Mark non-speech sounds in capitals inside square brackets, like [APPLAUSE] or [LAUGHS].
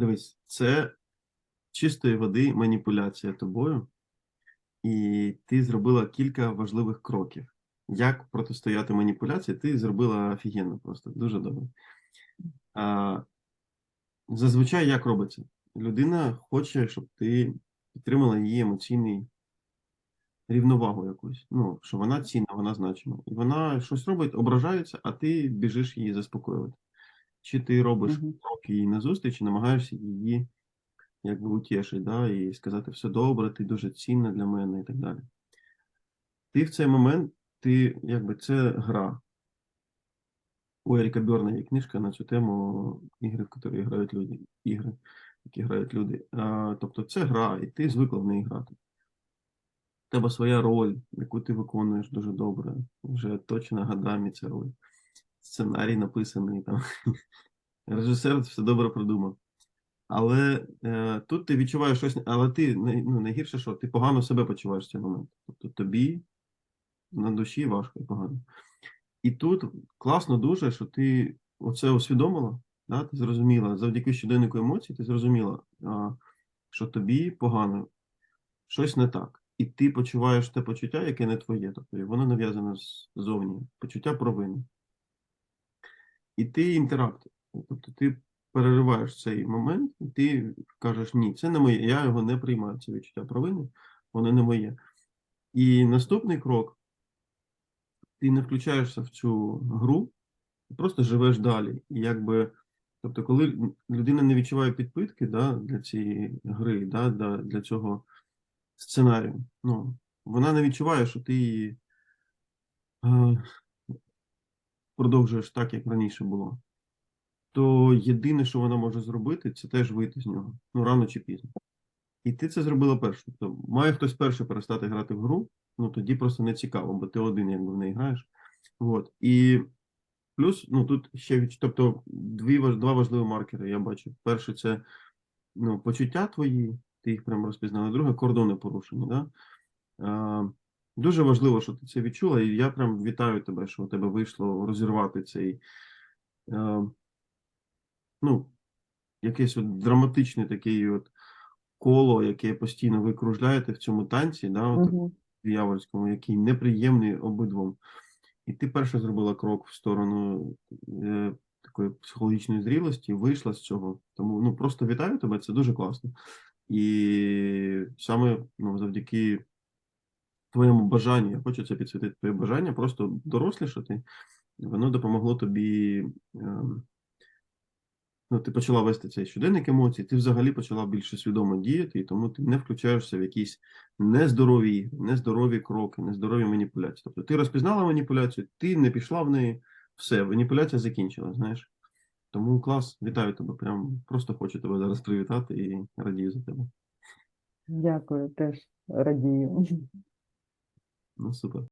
Дивись, це чистої води маніпуляція тобою, і ти зробила кілька важливих кроків. Як протистояти маніпуляції, ти зробила офігенно просто, дуже добре. А, зазвичай як робиться? Людина хоче, щоб ти підтримала її емоційний рівновагу якусь. Ну, що вона цінна, вона значима. І вона щось робить, ображається, а ти біжиш її заспокоювати. Чи ти робиш Мгм. крок їй назустріч і намагаєшся її якби утішити, да, і сказати все добре, ти дуже цінна для мене і так далі. Ти в цей момент, ти якби це гра. У Еріка Бьорна є книжка на цю тему ігри, в які грають люди, ігри, які грають люди. А, тобто це гра, і ти звикла в неї грати. У тебе своя роль, яку ти виконуєш дуже добре, вже точно годами ця роль. Сценарій написаний там. [LAUGHS] Режисер все добре продумав. Але е, тут ти відчуваєш щось, але ти ну, найгірше, що ти погано себе почуваєш в цей момент. Тобто тобі на душі важко і погано. І тут класно дуже, що ти оце усвідомила, да? ти зрозуміла, завдяки щоденнику емоцій, ти зрозуміла, а, що тобі погано, щось не так. І ти почуваєш те почуття, яке не твоє. Тобто воно нав'язане ззовні, почуття провини. І ти інтеракт. Тобто ти перериваєш цей момент, і ти кажеш, ні, це не моє, я його не приймаю, це відчуття провини, воно не моє. І наступний крок, ти не включаєшся в цю гру, ти просто живеш далі. І якби, тобто, коли людина не відчуває підпитки да, для цієї гри, да, для, цього сценарію, ну, вона не відчуває, що ти е, продовжуєш так, як раніше було. То єдине, що вона може зробити, це теж вийти з нього. Ну, рано чи пізно. І ти це зробила перше. Тобто, має хтось перший перестати грати в гру, ну тоді просто не цікаво, бо ти один якби в неї граєш. От. І плюс, ну тут ще від... тобто, дві, два важливі маркери я бачу. Перше, це ну, почуття твої, ти їх прямо розпізнала. Друге, кордони порушені. Да? Дуже важливо, що ти це відчула, і я прям вітаю тебе, що у тебе вийшло розірвати цей. е, ну, якесь от драматичне таке от коло, яке постійно ви кружляєте в цьому танці, да, от, Мгм. диявольському, який неприємний обидвом. І ти перша зробила крок в сторону е, такої психологічної зрілості, вийшла з цього. Тому ну, просто вітаю тебе, це дуже класно. І саме ну, завдяки твоєму бажанню, я хочу це підсвітити, твоє бажання просто дорослішати, воно допомогло тобі. ем, ну, ти почала вести цей щоденник емоцій, ти взагалі почала більше свідомо діяти, і тому ти не включаєшся в якісь нездорові, нездорові кроки, нездорові маніпуляції. Тобто ти розпізнала маніпуляцію, ти не пішла в неї, все, маніпуляція закінчила, знаєш. Тому клас, вітаю тебе. Прям просто хочу тебе зараз привітати і радію за тебе. Дякую, теж радію. Ну, супер.